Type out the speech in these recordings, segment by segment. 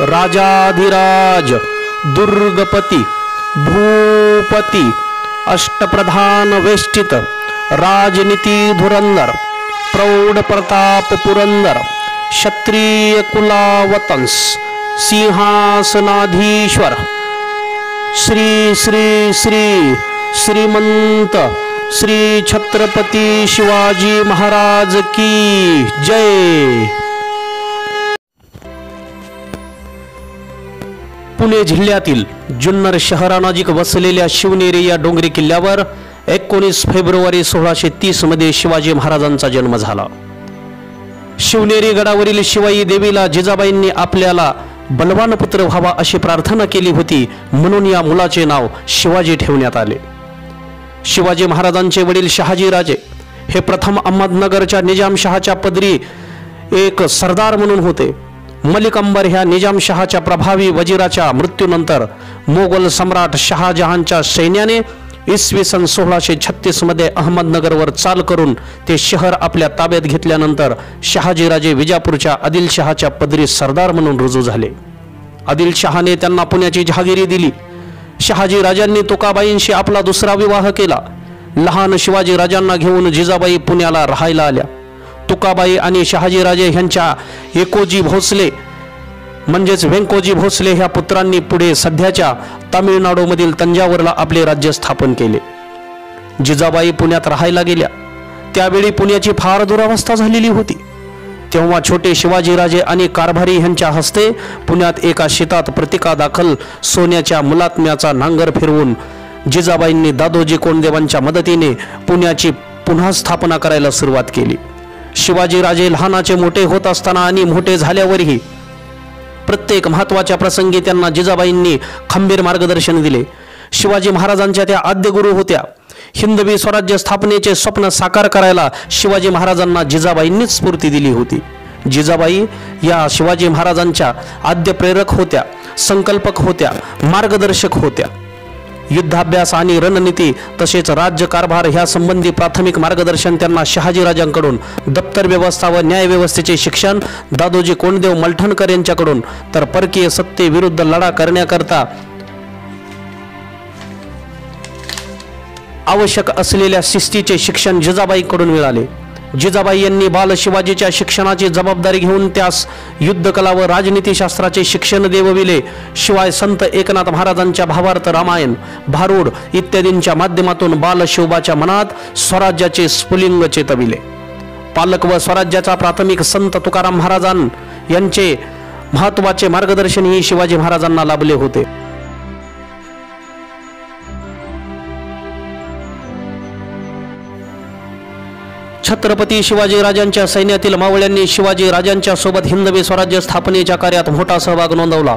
राजाधिराज, दुर्गपती, भूपती अष्टप्रधान वेष्टित राजनीती धुरंदर प्रौढ प्रताप पुरंदर, क्षत्रिय कुलावतंस, सिंहासनाधीश्वर, श्री श्री श्री श्रीमंत श्री छत्रपति शिवाजी महाराज की जय। पुणे जिल्ह्यातील जुन्नर शहरानजीक वसलेल्या शिवनेरी या डोंगरी किल्ल्यावर एकोणीस फेब्रुवारी सोळाशे तीसमध्ये शिवाजी महाराजांचा जन्म झाला. शिवनेरी गडावरील शिवाई देवीला जिजाबाईंनी आपल्याला बलवान पुत्र व्हावा अशी प्रार्थना केली होती म्हणून या मुलाचे नाव शिवाजी ठेवण्यात आले. शिवाजी महाराजांचे वडील शहाजीराजे हे प्रथम अहमदनगरच्या निजामशहाच्या पदरी एक सरदार म्हणून होते. मलिक अंबर ह्या निजामशहाच्या प्रभावी वजीराच्या मृत्यूनंतर मोगल सम्राट शहाजहानच्या सैन्याने इसवी सन सोळाशे छत्तीसमध्ये अहमदनगरवर चाल करून ते शहर आपल्या ताब्यात घेतल्यानंतर शहाजीराजे विजापूरच्या आदिलशहाच्या पदरी सरदार म्हणून रुजू झाले. आदिलशहाने त्यांना पुण्याची जहागिरी दिली. शहाजी राजांनी तुकाबाईंशी आपला दुसरा विवाह केला. लहान शिवाजी राजांना घेऊन जिजाबाई पुण्याला राहायला आल्या. तुकाबाई आणि शहाजीराजे ह्यांच्या एकोजी भोसले म्हणजेच व्यंकोजी भोसले ह्या पुत्रांनी पुढे सध्याच्या तामिळनाडूमधील तंजावरला आपले राज्य स्थापन केले. जिजाबाई पुण्यात राहायला गेल्या. त्यावेळी पुण्याची फार दुरावस्था झालेली होती. तेव्हा छोटे शिवाजीराजे आणि कारभारी ह्यांच्या हस्ते पुण्यात एका शेतात प्रतिका दाखल सोन्याच्या मुलात्म्याचा नांगर फिरवून जिजाबाईंनी दादोजी कोंडदेवांच्या मदतीने पुण्याची पुन्हा स्थापना करायला सुरुवात केली. शिवाजीराजे लहानाचे मोठे होत असताना आणि मोठे झाल्यावरही प्रत्येक महत्त्वाच्या प्रसंगी त्यांना जिजाबाईंनी खंबीर मार्गदर्शन दिले. शिवाजी महाराजांच्या त्या आद्यगुरू होत्या. हिंदवी स्वराज्य स्थापनेचे स्वप्न साकार करायला शिवाजी महाराजांना जिजाबाईंनीच स्फूर्ती दिली होती. जिजाबाई या शिवाजी महाराजांच्या आद्य प्रेरक होत्या संकल्पक होत्या मार्गदर्शक होत्या. युद्धाभ्यास आणि रणनीती तसेच राज्यकारभार ह्या संबंधी प्राथमिक मार्गदर्शन त्यांना शहाजीराजांकडून दप्तर व्यवस्था व न्यायव्यवस्थेचे शिक्षण दादोजी कोंडदेव मलठणकर यांच्याकडून तर परकीय सत्तेविरुद्ध लढा करण्याकरता आवश्यक असलेल्या शिस्तीचे शिक्षण जिजाबाईकडून मिळाले. जिजाबाई यांनी बाल शिवाजीच्या शिक्षणाची जबाबदारी घेऊन त्यास युद्धकला व राजनीतीशास्त्राचे शिक्षण देवविले. शिवाय संत एकनाथ महाराजांच्या भावार्थ रामायण भारूड इत्यादींच्या माध्यमातून बाल शिवबाच्या मनात स्वराज्याचे स्फुलिंग चेतविले. पालक व स्वराज्याचा प्राथमिक संत तुकाराम महाराजां यांचे महत्त्वाचे मार्गदर्शनही शिवाजी महाराजांना लाभले होते. छत्रपती शिवाजी राजांच्या सैन्यातील मावळ्यांनी शिवाजीराजांच्या सोबत हिंदवी स्वराज्य स्थापनेच्या कार्यात मोठा सहभाग नोंदवला.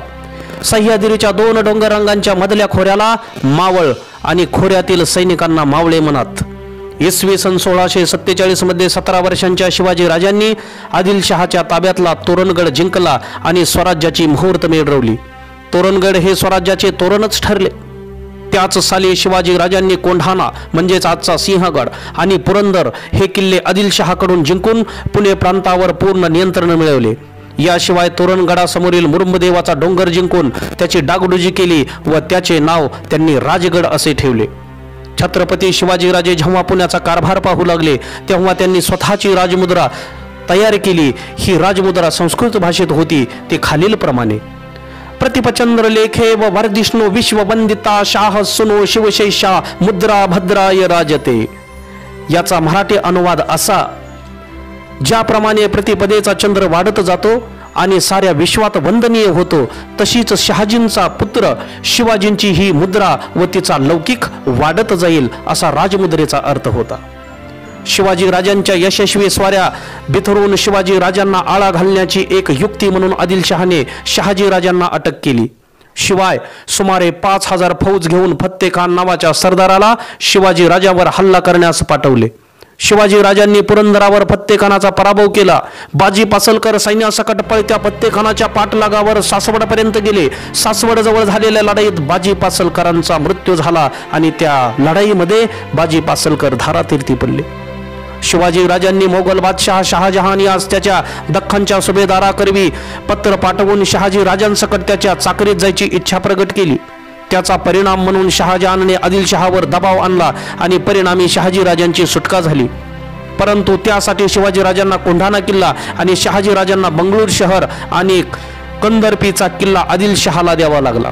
सह्याद्रीच्या दोन डोंगररांगांच्या मधल्या खोऱ्याला मावळ आणि खोऱ्यातील सैनिकांना मावळे म्हणत. इसवी सन सोळाशे सत्तेचाळीसमध्ये सतरा वर्षांच्या शिवाजी राजांनी आदिलशहाच्या ताब्यातला तोरणगड जिंकला आणि स्वराज्याची मुहूर्त मिळवली. तोरणगड हे स्वराज्याचे तोरणच ठरले. त्याच साली शिवाजी राजांनी कोंढाणा म्हणजेच आजचा सिंहगड आणि पुरंदर हे किल्ले आदिलशहाकडून जिंकून पुणे प्रांतावर पूर्ण नियंत्रण मिळवले. याशिवाय तोरणगडासमोरील मुरुंबदेवाचा डोंगर जिंकून त्याची डागडुजी केली व त्याचे नाव त्यांनी राजगड असे ठेवले. छत्रपती शिवाजीराजे जेव्हा पुण्याचा कारभार पाहू लागले तेव्हा त्यांनी स्वतःची राजमुद्रा तयार केली. ही राजमुद्रा संस्कृत भाषेत होती ते खालीलप्रमाणे. प्रतिपचंद्र लेखे व वर्धिष्णू विश्ववंदिता शाह सुनो शिवशेषा मुद्रा भद्राय राजते. याचा मराठी अनुवाद असा ज्याप्रमाणे प्रतिपदेचा चंद्र वाढत जातो आणि साऱ्या विश्वात वंदनीय होतो तशीच शहाजींचा पुत्र शिवाजींची ही मुद्रा व तिचा लौकिक वाढत जाईल असा राजमुद्रेचा अर्थ होता. शिवाजी राजांच्या यशस्वी स्वाऱ्या बिथरून शिवाजी राजांना आळा घालण्याची एक युक्ती म्हणून आदिलशहाने शहाजी राजांना अटक केली. शिवाय सुमारे पाच हजार फौज घेऊन फत्ते खान नावाच्या सरदाराला शिवाजी राजावर हल्ला करण्यास पाठवले. शिवाजी राजांनी पुरंदरावर फत्तेखानाचा पराभव केला. बाजी पासलकर सैन्यासकट पळत्या फत्तेखानाच्या पाठलागावर सासवडपर्यंत गेले. सासवडजवळ झालेल्या लढाईत बाजी पासलकरांचा मृत्यू झाला आणि त्या लढाईमध्ये बाजी पासलकर धारातीर्थी पडले. शिवाजी राजांनी मोगल बादशाह शहाजहान यास त्याच्या दख्खनच्या सुभेदाराकरवी पत्र पाठवून शहाजी राजांसकट त्याच्या चाकरीत जायची इच्छा प्रकट केली. त्याचा परिणाम म्हणून शहाजहानने आदिलशहावर दबाव आणला आणि परिणामी शहाजी राजांची सुटका झाली. परंतु त्यासाठी शिवाजीराजांना कोंढाणा किल्ला आणि शहाजी राजांना बंगळूर शहर आणि कंदरपीचा किल्ला आदिलशहाला द्यावा लागला.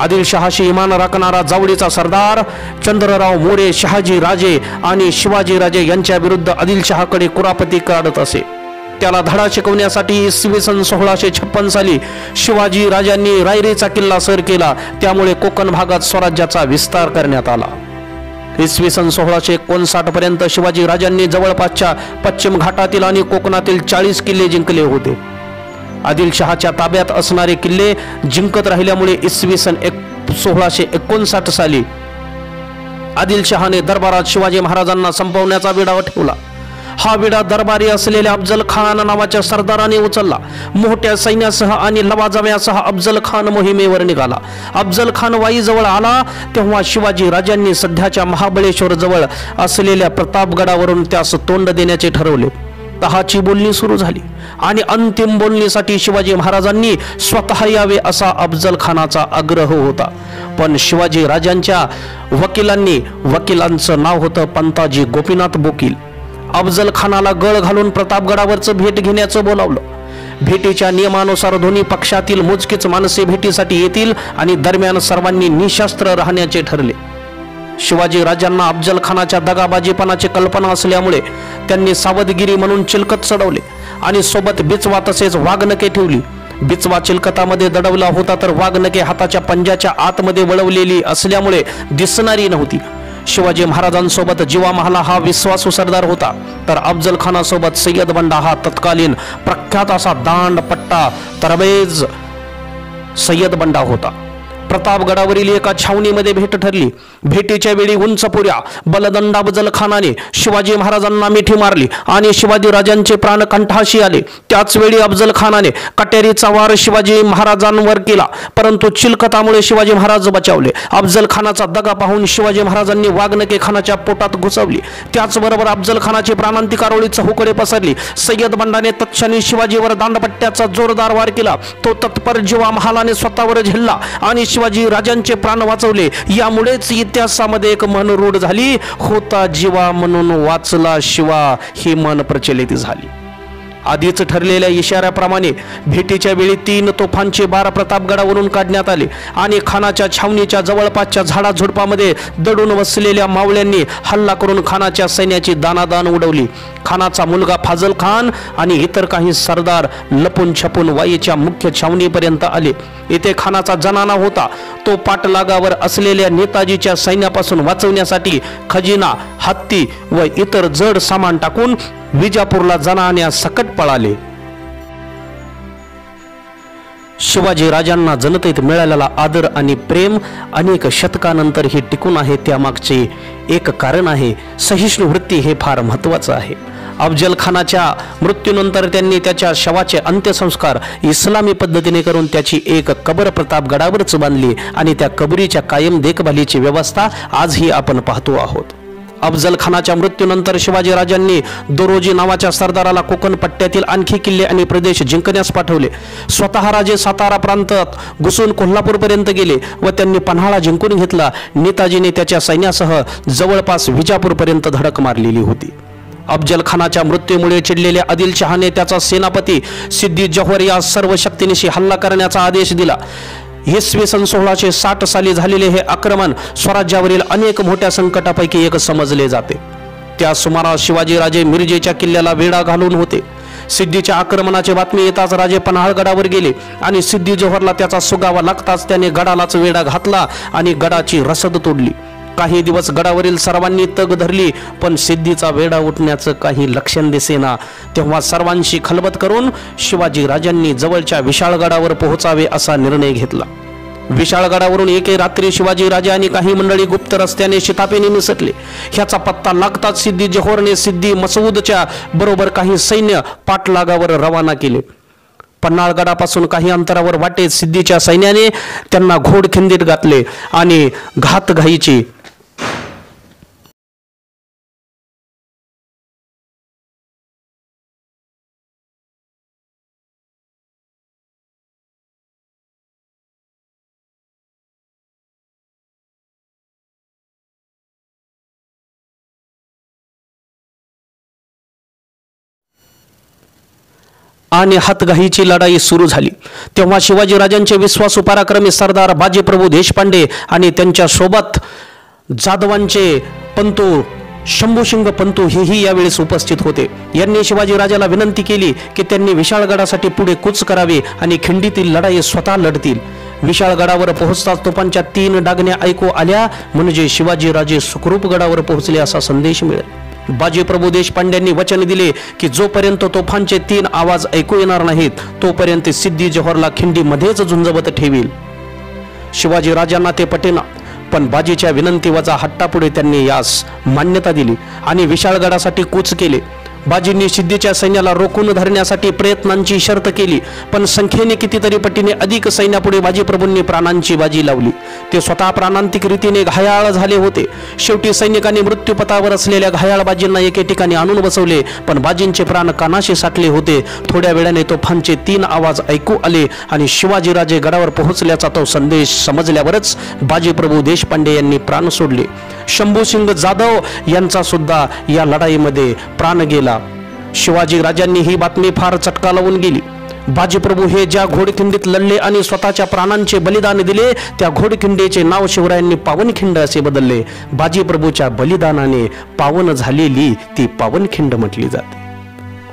आदिलशहाशी इमान राखणारा जावडीचा सरदार चंद्रराव मोरे शहाजी राजे आणि शिवाजी राजे यांच्या विरुद्ध आदिलशहाकडे कुरापती काढत असे. त्याला धडा शिकवण्यासाठी इसवी सन सोळाशे छप्पन साली शिवाजी राजांनी रायरेचा किल्ला सर केला. त्यामुळे कोकण भागात स्वराज्याचा विस्तार करण्यात आला. इसवी सन सोळाशे एकोणसाठ पर्यंत शिवाजी राजांनी जवळपासच्या पश्चिम घाटातील आणि कोकणातील चाळीस किल्ले जिंकले होते. आदिलशहाच्या ताब्यात असणारे किल्ले जिंकत राहिल्यामुळे इसवी सन एक सोळाशे एकोणसाठ साली आदिलशहाने दरबारात शिवाजी महाराजांना संपवण्याचा विडा ठेवला. हा विडा दरबारी असलेल्या अफजल खान नावाच्या सरदाराने उचलला. मोठ्या सैन्यासह आणि लवाजम्यासह अफजल खान मोहिमेवर निघाला. अफजल खान वाईजवळ आला तेव्हा शिवाजी राजांनी सध्याच्या महाबळेश्वर जवळ असलेल्या प्रतापगडावरून त्यास तोंड देण्याचे ठरवले. तहाची बोलणी सुरू झाली. आणि अंतिम बोलणीसाठी शिवाजी महाराजांनी स्वतः यावे असा अफजल खानाचा आग्रह होता. पण शिवाजी राजांच्या वकिलांनी वकिलांचं नाव होतं पंताजी गोपीनाथ बोकील. अफजल खानाला गळ घालून प्रतापगडावरचं भेट घेण्याचं बोलावलं. भेटीच्या नियमानुसार दोन्ही पक्षातील मोजकीच माणसे भेटीसाठी येतील आणि दरम्यान सर्वांनी निशस्त्र राहण्याचे ठरले. शिवाजी राजांना अफजल खानाच्या दगाबाजीपणाची कल्पना असल्यामुळे त्यांनी सावधगिरी म्हणून चिलकत चढवले आणि सोबत बिचवा तसेच वाघनके ठेवली. बिचवा चिलकतामध्ये दडवला होता तर वाघनके हाताच्या पंजाच्या आतमध्ये वळवलेली असल्यामुळे दिसणारी नव्हती. शिवाजी महाराजांसोबत जीवा महाला हा विश्वासू सरदार होता. तर अफजल खानासोबत सय्यद बंडा हा तत्कालीन प्रख्यात असा दांड पट्टा तरबेज सय्यद बंडा होता. प्रतापगडावरील एका छावणीमध्ये भेट ठरली. भेटीच्या वेळी उंचपुऱ्या बलदंडा अफजल खानाने शिवाजी महाराजांना मिठी मारली आणि शिवाजी राजांचे प्राण कंठाशी आले. त्याच वेळी अफजल खानाने कटेरीचा वार शिवाजी महाराजांवर केला परंतु चिलकतामुळे शिवाजी महाराज बचावले. अफजल खानाचा दगा पाहून शिवाजी महाराजांनी वाघनके खानाच्या पोटात घुसवली. त्याचबरोबर अफजल खानाची प्राणांतिक आरोळी चहूकडे पसरली. सय्यद बंडाने तत्क्षणी शिवाजीवर दांडपट्ट्याचा जोरदार वार केला. तो तत्पर जीवा महालाने स्वतःवर झेलला आणि शिवाजी राजांचे प्राण वाचवले. यामुळेच इतिहासामध्ये एक मन रूढ झाली. होता जीवा म्हणून वाचला शिवा ही मन प्रचलित झाली. आधीच ठरलेल्या इशाऱ्याप्रमाणे भेटीच्या वेळी तीन तोफांचे बारा प्रतापगडावरून काढण्यात आले आणि खानाच्या छावणीच्या जवळपासच्या झाडाझुडपामध्ये दडून वसलेल्या मावळ्यांनी हल्ला करून खानाच्या सैन्याची दानादान उडवली. खानाचा मुलगा फाजल खान आणि इतर काही सरदार लपून छपून वाईच्या मुख्य छावणीपर्यंत आले. येथे खानाचा जनाना होता. तो पाटलागावर असलेल्या नेताजीच्या सैन्यापासून वाचवण्यासाठी खजिना हत्ती व इतर जड सामान टाकून विजापूरला जाण्यास सकट पळाले. शिवाजी राजांना जनतेत मिळालेला आदर आणि प्रेम अनेक शतकानंतर हे टिकून आहे त्यामागचे एक कारण आहे सहिष्णू वृत्ती हे फार महत्वाचं आहे. अफजल खानाच्या मृत्यूनंतर त्यांनी त्याच्या शवाचे अंत्यसंस्कार इस्लामी पद्धतीने करून त्याची एक कबर प्रतापगडावरच बांधली आणि त्या कबरीच्या कायम देखभालीची व्यवस्था आजही आपण पाहतो आहोत. अफजल खानाच्या मृत्यूनंतर शिवाजी राजांनी दोरोजी नावाच्या सरदाराला कोकण पट्ट्यातील आणखी किल्ले आणि प्रदेश जिंकण्यास पाठवले. स्वतः राजे सातारा प्रांतात घुसून कोल्हापूरपर्यंत गेले व त्यांनी पन्हाळा जिंकून घेतला. नेताजीने त्याच्या सैन्यासह जवळपास विजापूरपर्यंत धडक मारलेली होती. अफजलखानाच्या मृत्यूमुळे चिडलेल्या आदिलशहाने त्याचा सेनापती सिद्धी जौहर या सर्व शक्तीनिशी हल्ला करण्याचा आदेश दिला. इसवी सन सोळाशे साठ साली झालेले हे आक्रमण स्वराज्यावरील अनेक मोठ्या संकटापैकी एक समजले जाते. त्या सुमारास शिवाजीराजे मिरजेच्या किल्ल्याला वेढा घालून होते. सिद्धीच्या आक्रमणाची बातमी येताच राजे पन्हाळगडावर गेले आणि सिद्धी जोहरला त्याचा सुगावा लागताच त्याने गडालाच वेढा घातला आणि गडाची रसद तोडली. काही दिवस गडावरील सर्वांनी तग धरली पण सिद्धीचा वेढा उठण्याचं काही लक्षण दिसेना. तेव्हा सर्वांशी खलबत करून शिवाजी राजांनी जवळच्या विशाळगडावर पोहोचावे असा निर्णय घेतला. विशाळगडावरून एके रात्री शिवाजी राजे आणि काही मंडळी गुप्त रस्त्याने शितापेने निसटले ह्याचा पत्ता लागताच सिद्धी जहोरने सिद्धी मसऊदच्या बरोबर काही सैन्य पाठलागावर रवाना केले. पन्हाळगडापासून काही अंतरावर वाटेत सिद्धीच्या सैन्याने त्यांना घोडखिंडीत घातले आणि घातघाईची आणि हातघाईची लढाई सुरू झाली. तेव्हा शिवाजीराजांचे विश्वासू पराक्रमी सरदार बाजीप्रभू देशपांडे आणि त्यांच्यासोबत जाधवांचे पंतू शंभूशिंग पंतू हेही यावेळेस उपस्थित होते. यांनी शिवाजीराजाला विनंती केली की त्यांनी विशाळगडासाठी पुढे कूच करावे आणि खिंडीतील लढाई स्वतः लढतील. विशाळगडावर पोहोचताच तोफांच्या तीन डागण्या ऐकू आल्या. म्हणजे शिवाजीराजे सुखरूप गडावर पोहोचले असा संदेश मिळेल. बाजीप्रभू देशपांड्यांनी वचन दिले की जोपर्यंत तोफांचे तीन आवाज ऐकू येणार नाहीत तोपर्यंत सिद्धी जोहरला खिंडीमध्येच झुंजवत ठेवील. शिवाजी राजांना ते पटेना पण बाजीच्या विनंतीवजा हट्टापुढे त्यांनी यास मान्यता दिली आणि विशाळगडासाठी कूच केले. बाजींनी सिद्धीच्या सैन्याला रोखून धरण्यासाठी प्रयत्नांची शर्त केली पण संख्येने कितीतरी पटीने अधिक सैन्यापुढे बाजीप्रभूंनी प्राणांची बाजी लावली. ते स्वतः प्राणांतिक रीतीने घायाळ झाले होते. शेवटी सैनिकांनी मृत्यूपथावर असलेल्या घायाळ बाजींना एके ठिकाणी आणून बसवले पण बाजींचे प्राण कानाशी साठले होते. थोड्या वेळाने तोफांचे तीन आवाज ऐकू आले आणि शिवाजीराजे गडावर पोहोचल्याचा तो संदेश समजल्यावरच बाजीप्रभू देशपांडे यांनी प्राण सोडले. शंभूसिंग जाधव यांचा सुद्धा या लढाईमध्ये प्राण गेला. शिवाजी राजांनी ही बातमी फार चटका लावून गेली. बाजीप्रभू हे ज्या घोडखिंडीत लढले आणि स्वतःच्या प्राणांचे बलिदान दिले त्या घोडखिंडीचे नाव शिवरायांनी पावनखिंड असे बदलले. बाजीप्रभूच्या बलिदानाने पावन झालेली ती पावनखिंड म्हटली जाते.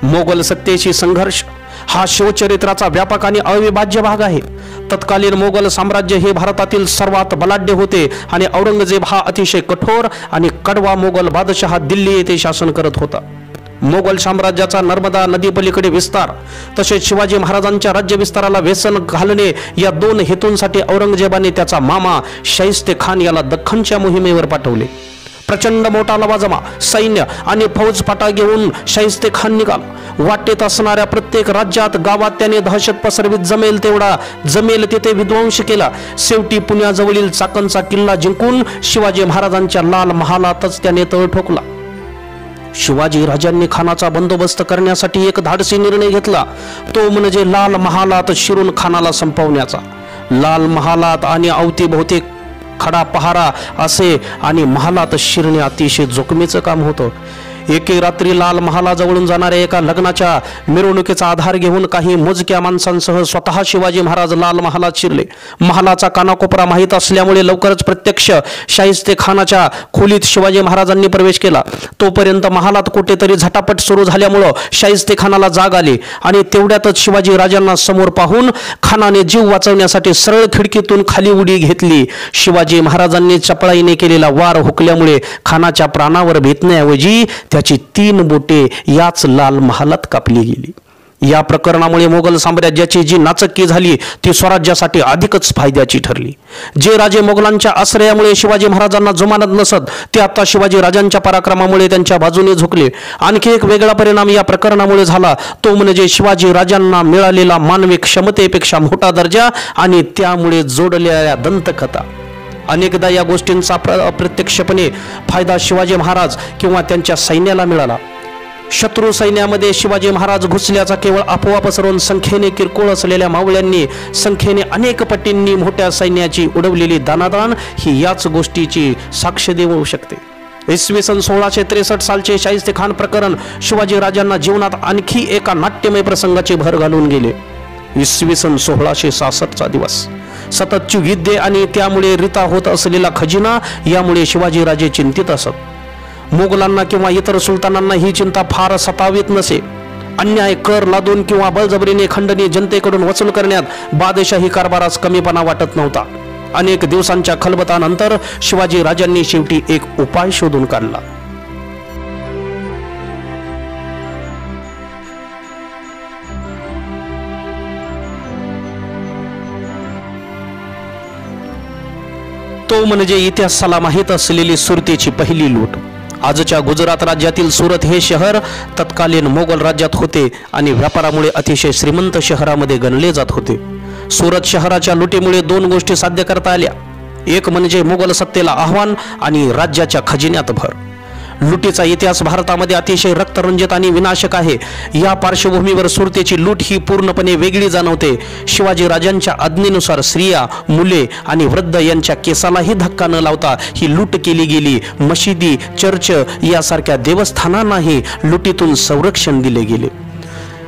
मोगल सत्तेशी संघर्ष हा शिवचरित्राचा व्यापक आणि अविभाज्य भाग आहे. तत्कालीन मोगल साम्राज्य हे भारतातील सर्वात बलाढ्य होते आणि औरंगजेब हा अतिशय कठोर आणि कडवा मोगल बादशहा दिल्ली येथे शासन करत होता. मोगल साम्राज्याचा नर्मदा नदीपलीकडे विस्तार तसेच शिवाजी महाराजांच्या राज्य विस्ताराला व्यसन घालणे या दोन हेतूंसाठी औरंगजेबाने त्याचा मामा शाहिस्ते खान याला दख्खनच्या मोहिमेवर पाठवले. प्रचंड मोठा लवाजमा सैन्य आणि फौजपाटा घेऊन शाहिस्ते खान निघाला. वाटेत असणाऱ्या प्रत्येक राज्यात गावात त्याने दहशत पसरवीत जमेल तेवढा जमेल तिथे विध्वंस केला. शेवटी पुण्याजवळील चाकणचा किल्ला जिंकून शिवाजी महाराजांच्या लाल महालातच त्याने तळ ठोकला. शिवाजी राजांनी खानाचा बंदोबस्त करण्यासाठी एक धाडसी निर्णय घेतला. तो म्हणजे लाल महालात शिरून खानाला संपवण्याचा. लाल महालात आणि अवतीभोवती खडा पहारा असे आणि महालात शिरणे अतिशय जोखमीचं काम होतं. एके रात्री लाल महालाजवळून जाणाऱ्या एका लग्नाच्या मिरवणुकीचा आधार घेऊन काही मोजक्या माणसांसह स्वतः शिवाजी महाराज लाल महालात शिरले. महालाचा कानाकोपरा माहीत असल्यामुळे लवकरच प्रत्यक्ष शाहिस्ते खानाच्या खोलीत शिवाजी महाराजांनी प्रवेश केला. तोपर्यंत महालात कुठेतरी झटापट सुरू झाल्यामुळं शाहिस्ते खानाला जाग आली आणि तेवढ्यातच शिवाजी राजांना समोर पाहून खानाने जीव वाचवण्यासाठी सरळ खिडकीतून खाली उडी घेतली. शिवाजी महाराजांनी चपळाईने केलेला वार हुकल्यामुळे खानाच्या प्राणावर भेटण्याऐवजी त्याची तीन बोटे याच लाल महालात कापली गेली. या प्रकरणामुळे मोगल साम्राज्याची जी नाचक्की झाली ती स्वराज्यासाठी अधिकच फायद्याची ठरली. जे राजे मोगलांच्या आश्रयामुळे शिवाजी महाराजांना जुमानत नसत ते आता शिवाजी राजांच्या पराक्रमामुळे त्यांच्या बाजूने झुकले. आणखी एक वेगळा परिणाम या प्रकरणामुळे झाला. तो म्हणजे शिवाजी राजांना मिळालेला मानवी क्षमतेपेक्षा मोठा दर्जा आणि त्यामुळे जोडलेल्या दंतकथा. अनेकदा या गोष्टींचा प्र अप्रत्यक्षपणे फायदा शिवाजी महाराज किंवा त्यांच्या सैन्याला मिळाला. शत्रू सैन्यामध्ये शिवाजी महाराज घुसल्याचा केवळ अफवा पसरवून संख्येने किरकोळ असलेल्या मावळ्यांनी संख्येने अनेक पटींनी मोठ्या सैन्याची उडवलेली दानादान ही याच गोष्टीची साक्ष देऊ शकते. इसवी सन सोळाशे त्रेसष्ट सालचे शाहिस्ते खान प्रकरण शिवाजी राजांना जीवनात आणखी एका नाट्यमय प्रसंगाची भर घालून गेले. इसवी सन सोळाशे सहासष्टचा दिवस. सततची विद्ये आणि त्यामुळे रिता होत असलेला खजिना यामुळे शिवाजीराजे चिंतित असत. मोगलांना किंवा इतर सुलतानांना ही चिंता फार सतावीत नसे. अन्याय कर लादून किंवा बळजबरीने खंडणी जनतेकडून वसूल करण्यात बादशाही कारभारास कमीपणा वाटत नव्हता. अनेक दिवसांच्या खलबतानंतर शिवाजी राजांनी शेवटी एक उपाय शोधून काढला. तो म्हणजे इतिहासाला माहीत असलेली सुरतेची पहिली लूट. आजच्या गुजरात राज्यातील सुरत हे शहर तत्कालीन मोगल राज्यात होते आणि व्यापारामुळे अतिशय श्रीमंत शहरामध्ये गणले जात होते. सुरत शहराच्या लुटीमुळे दोन गोष्टी साध्य करता आल्या. एक म्हणजे मोगल सत्तेला आव्हान आणि राज्याच्या खजिन्यात भर. लुटीचा इतिहास भारतामध्ये अतिशय रक्तरंजित आणि विनाशक आहे. या पार्श्वभूमीवर सुरतेची लूट ही पूर्णपणे वेगळी जाणवते. शिवाजी राजांच्या आज्ञेनुसार स्त्रिया मुले आणि वृद्ध यांच्या केसालाही धक्का न लावता ही लूट केली गेली. मशिदी चर्च यासारख्या देवस्थानांनाही लुटीतून संरक्षण दिले गेले.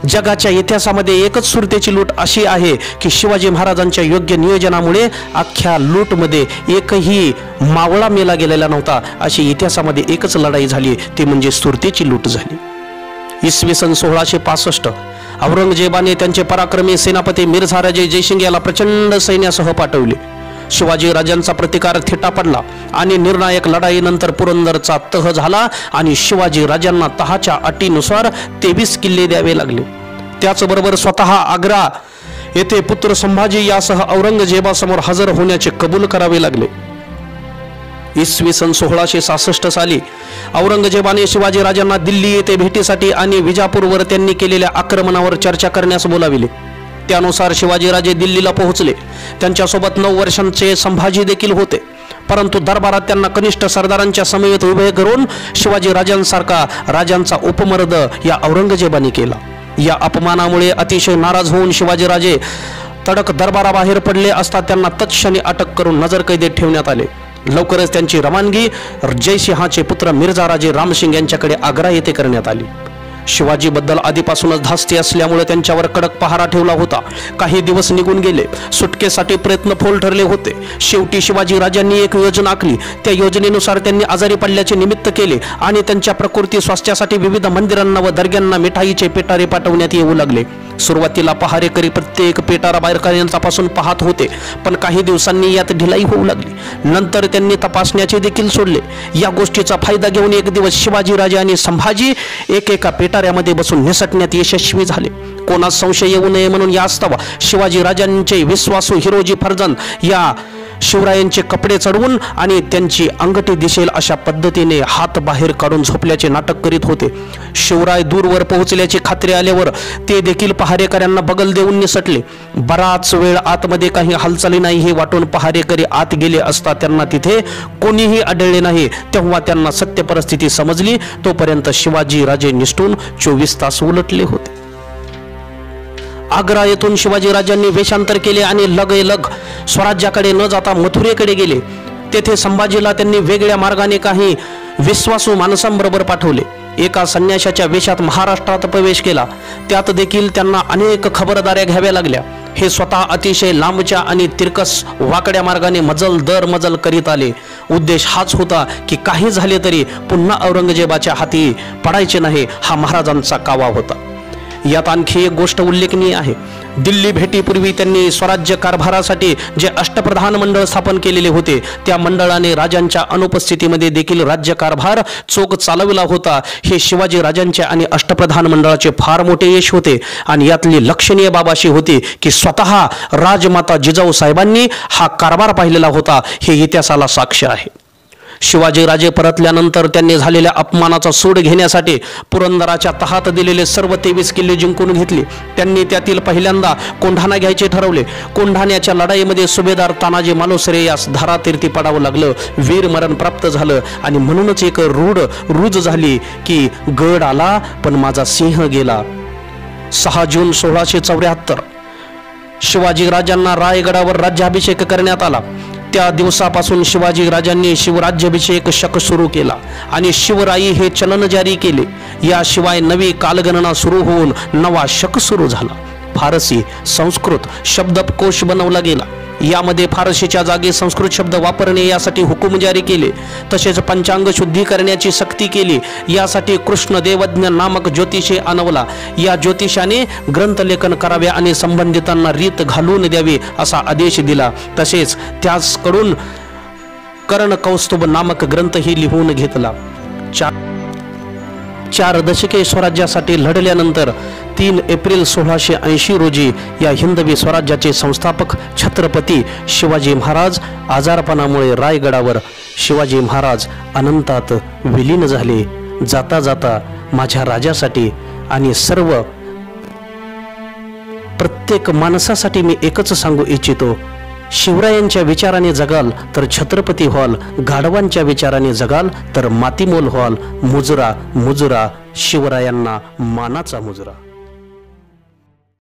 जगाच्या इतिहासामध्ये एकच सुरतेची लूट अशी आहे की शिवाजी महाराजांच्या योग्य नियोजनामुळे अख्ख्या लूटमध्ये एकही मावळा मेला गेलेला नव्हता. अशी इतिहासामध्ये एकच लढाई झाली. ती म्हणजे सुरतेची लूट झाली. इसवी सन सोळाशे पासष्ट. औरंगजेबाने त्यांचे पराक्रमी सेनापती मिरझाराजे जयसिंग याला प्रचंड सैन्यासह पाठवले. शिवाजी राजांचा प्रतिकार थिटा पडला आणि निर्णायक लढाईनंतर पुरंदरचा तह झाला आणि शिवाजी राजांना तहाच्या अटीनुसार तेवीस किल्ले द्यावे लागले. त्याचबरोबर स्वतः आग्रा येथे पुत्र संभाजी यासह औरंगजेबासमोर हजर होण्याचे कबूल करावे लागले. इसवी सन सोळाशे सहासष्ट साली औरंगजेबाने शिवाजीराजांना दिल्ली येथे भेटीसाठी आणि विजापूरवर त्यांनी केलेल्या आक्रमणावर चर्चा करण्यास बोलाविले. त्यानुसार शिवाजीराजे दिल्लीला पोहोचले. त्यांच्यासोबत नऊ वर्षांचे संभाजी देखील होते. परंतु दरबारात त्यांना कनिष्ठ सरदारांच्या समेत उभे करून शिवाजी राजांसारखा राजांचा उपमर्द या औरंगजेबाने केला. या अपमानामुळे अतिशय नाराज होऊन शिवाजीराजे तडक दरबाराबाहेर पडले असता त्यांना तत्क्षणी अटक करून नजरकैदेत ठेवण्यात आले. लवकरच त्यांची रवानगी जयसिंहाचे पुत्र मिर्झा राजे रामसिंग यांच्याकडे आग्रा येथे करण्यात आली. शिवाजीबद्दल आधीपासूनच धास्ती असल्यामुळे त्यांच्यावर कडक पहारा ठेवला होता. काही दिवस निघून गेले. सुटकेसाठी प्रयत्न फोल ठरले होते. शेवटी शिवाजी राजांनी एक योजना आखली. त्या योजनेनुसार त्यांनी आजारी पडल्याचे निमित्त केले आणि त्यांच्या प्रकृती स्वास्थ्यासाठी विविध मंदिरांना व दर्ग्यांना मिठाईचे पेटारे पाठवण्यात येऊ लागले. सुरुवातीला पहारेकरी प्रत्येक पेटारा बाहेर पाहत होते पण काही दिवसांनी यात ढिलाई होऊ लागली. नंतर त्यांनी तपासण्याचे देखील सोडले. या गोष्टीचा फायदा घेऊन एक दिवस शिवाजीराजे आणि संभाजी एकेका पेटाऱ्यामध्ये बसून निसटण्यात यशस्वी झाले. कोणास संशय येऊ नये म्हणून या असतावा शिवाजी राजांचे विश्वासू हिरोजी फर्जन या शिवरायांचे कपडे चढवून आणि त्यांची अंगठी दिसेल अशा पद्धतीने हात बाहेर काढून झोपल्याचे नाटक करीत होते. शिवराय दूरवर पोहोचल्याची खात्री आल्यावर ते देखील पहारेकऱ्यांना बगल देऊन निसटले. बराच वेळ आतमध्ये काही हालचाली नाही हे वाटून पहारेकरी आत गेले असता त्यांना तिथे कोणीही आढळले नाही. तेव्हा त्यांना सत्य परिस्थिती समजली. तोपर्यंत शिवाजी राजे निष्ठून चोवीस तास उलटले होते. आग्रा येथून शिवाजीराजांनी वेषांतर केले आणि लगेलग स्वराज्याकडे न जाता मथुरेकडे गेले. तेथे संभाजीला त्यांनी वेगळ्या मार्गाने काही विश्वासू माणसांबरोबर पाठवले. एका संन्याशाच्या वेशात महाराष्ट्रात प्रवेश केला. त्यात देखील त्यांना अनेक खबरदाऱ्या घ्याव्या लागल्या. हे स्वतः अतिशय लांबच्या आणि तिरकस वाकड्या मार्गाने मजल दर मजल करीत आले. उद्देश हाच होता की काही झाले तरी पुन्हा औरंगजेबाच्या हाती पडायचे नाही हा महाराजांचा कावा होता. यात आणखी एक गोष्ट उल्लेखनीय आहे. दिल्ली भेटीपूर्वी त्यांनी स्वराज्य कारभारासाठी जे अष्टप्रधान मंडळ स्थापन केलेले होते त्या मंडळाने राजांच्या अनुपस्थितीमध्ये देखील राज्यकारभार चोख चालविला होता. हे शिवाजी राजांचे आणि अष्टप्रधान मंडळाचे फार मोठे यश होते. आणि यातली लक्षणीय बाब अशी होती की स्वतः राजमाता जिजाऊ साहेबांनी हा कारभार पाहिलेला होता. हे इतिहासाला साक्ष आहे. शिवाजीराजे परतल्यानंतर त्यांनी झालेल्या अपमानाचा सूड घेण्यासाठी पुरंदराच्या तहात दिलेले सर्व तेवीस किल्ले जिंकून घेतले. त्यांनी त्यातील पहिल्यांदा कोंढाणा घ्यायचे ठरवले. कोंढाण्याच्या लढाईमध्ये सुभेदार तानाजी मालुसरे यास धारातीर्थी पडावं लागलं. वीर मरण प्राप्त झालं आणि म्हणूनच एक रूढ रूज झाली की गड आला पण माझा सिंह गेला. सहा जून सोळाशे चौऱ्याहत्तर शिवाजी राजांना रायगडावर राज्याभिषेक करण्यात आला. त्या दिवसापासून शिवाजी राजांनी शिवराज्याभिषेक शक सुरू केला. आणि शिवराई हे चलन जारी केले. याशिवाय नवी कालगणना सुरू होऊन नवा शक सुरू झाला. फारसी संस्कृत शब्दकोश बनवला गेला. यामध्ये फारसीच्या जागी संस्कृत शब्द वापरणे यासाठी हुकूम जारी केले. तसेच पंचांग शुद्धी करण्याची सक्ती केली. यासाठी कृष्ण देवज्ञ नामक ज्योतिषे आणवला या ज्योतिषाने ग्रंथलेखन करावे आणि संबंधितांना रीत घालून द्यावी असा आदेश दिला. तसेच त्याचकडून कर्ण कौस्तुभ नामक ग्रंथही लिहून घेतला. चार चार दशके स्वराज्यासाठी लढल्यानंतर तीन एप्रिल सोळाशे ऐंशी रोजी या हिंदवी स्वराज्याचे संस्थापक छत्रपती शिवाजी महाराज आजारपणामुळे रायगडावर शिवाजी महाराज अनंतात विलीन झाले. जाता जाता माझ्या राजासाठी आणि सर्व प्रत्येक माणसासाठी मी एकच सांगू इच्छितो. शिवरायांच्या विचाराने जगाल तर छत्रपती व्हाल गाढवांच्या विचाराने जगाल तर मातीमोल व्हाल. मुजरा मुजरा शिवरायांना मानाचा मुजरा.